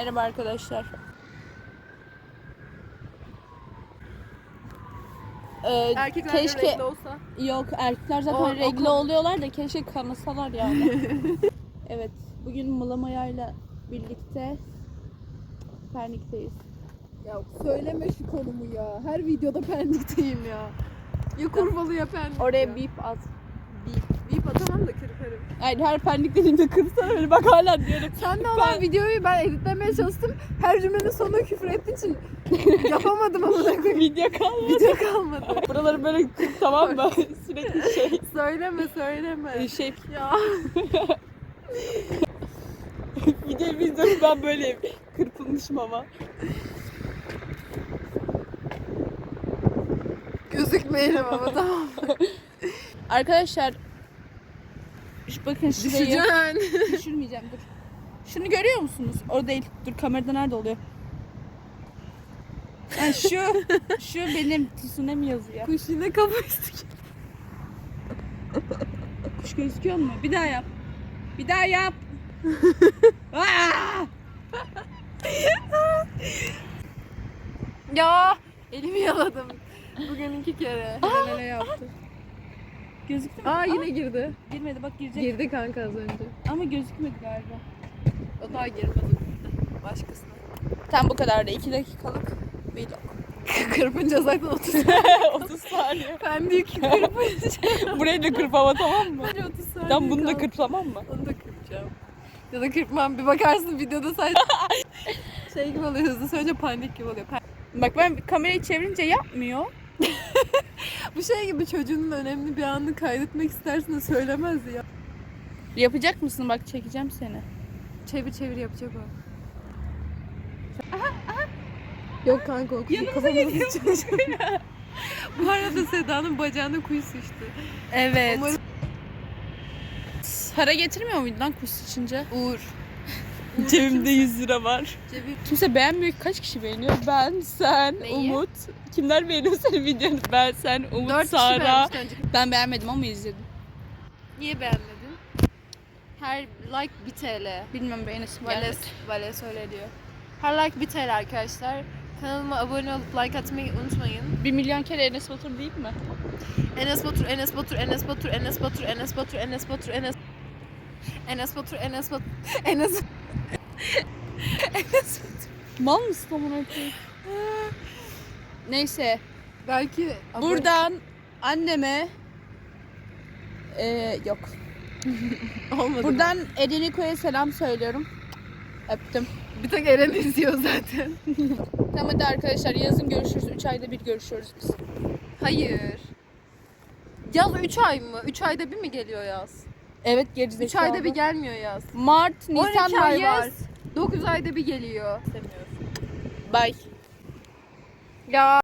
Merhaba arkadaşlar. Ee, Erkekler keşke renkli olsa. yok erkekler zaten O- o renkli konu- oluyorlar da keşke kanasalar yani. evet bugün Mılamaya'yla birlikte Pendik'teyiz. Ya söyleme şu konumu ya. Her videoda pendikteyim ya. Ya kurbalı ya pendik. Oraya ya. bip at. bip. Bip atamam da kırparım. Yani her Pendik dediğimde kırsana beni bak hala diyorum. Sen de olan Ben- videoyu ben editlemeye çalıştım. Her cümlenin sonuna küfür ettiği için yapamadım ama da Video kalmadı. video kalmadı. Buraları böyle tamam mı? Sürekli şey. söyleme söyleme. Şey Ya. Videoyu izliyorum ben böyleyim. Kırpılmışım ama. Gözükmeyelim ama tamam. Arkadaşlar şu bakın şurayı Düşeceksin. düşürmeyeceğim dur. Şunu görüyor musunuz? O değil. Dur kamerada nerede oluyor? Ha, şu şu benim tsunami yazıyor. Kuş yine üstü. Kuş gözüküyor mu? Bir daha yap. Bir daha yap. Aa! Ya elimi yaladım. Bugün iki kere. Hele hele yaptı. Gözüktü mü? Aa yine girdi. girmedi bak girecek. Girdi kanka az önce. Ama gözükmedi galiba. O daha girmedi. Başkasına. Tam bu kadar da 2 dakikalık vlog. Kırpınca zaten 30 30 saniye. Pendik kırpınca. Burayı da kırp ama tamam mı? Sadece 30 saniye Tam bunu da kaldı. kırp tamam mı? Onu da kırpacağım. Ya da kırpmam. Bir bakarsın videoda sadece şey gibi oluyor. Hızlı söyleyince panik gibi oluyor. Bak ben kamerayı çevirince yapmıyor. Bu şey gibi çocuğunun önemli bir anını kaydetmek istersin de söylemez ya. Yapacak mısın? Bak çekeceğim seni. Çevir çevir yapacak o. Yok kanka o kuyu Yanımıza kafamıza sıçacak. Bu arada Seda'nın bacağına kuyu sıçtı. Evet. Umarım Para getirmiyor muydun lan kuş sıçınca? Uğur. Cebimde 100 lira var. Kimse beğenmiyor. Kaç kişi beğeniyor? Ben, sen, Neyi? Umut. Kimler beğeniyor senin videonu? Ben, sen, Umut, Dört kişi Sara. beğenmişti önce. Ben beğenmedim ama izledim. Niye beğenmedin? Her like 1 TL. Bilmem beğenisi Vales, gelmedi. Vales öyle diyor. Her like 1 TL arkadaşlar. Kanalıma abone olup like atmayı unutmayın. Bir milyon kere Enes Batur değil mi? Enes Batur, Enes Batur, Enes Batur, Enes Batur, Enes Batur, Enes Batur, Enes Enes Batur, Enes Batur, Enes Enes Mal mısın amına koyayım? Neyse. Belki abone- Buradan anneme Ee, yok. olmadı. Buradan Edeniko'ya selam söylüyorum. Öptüm. bir tek Eren izliyor zaten. Tamam hadi arkadaşlar yazın görüşürüz. 3 ayda bir görüşüyoruz biz. Hayır. Yaz 3 ay mı? 3 ayda bir mi geliyor yaz? Evet gerizekalı. 3 ayda bir gelmiyor yaz. Mart, Nisan 12 ay ay var. yaz. 9 ayda bir geliyor. Bye. Ya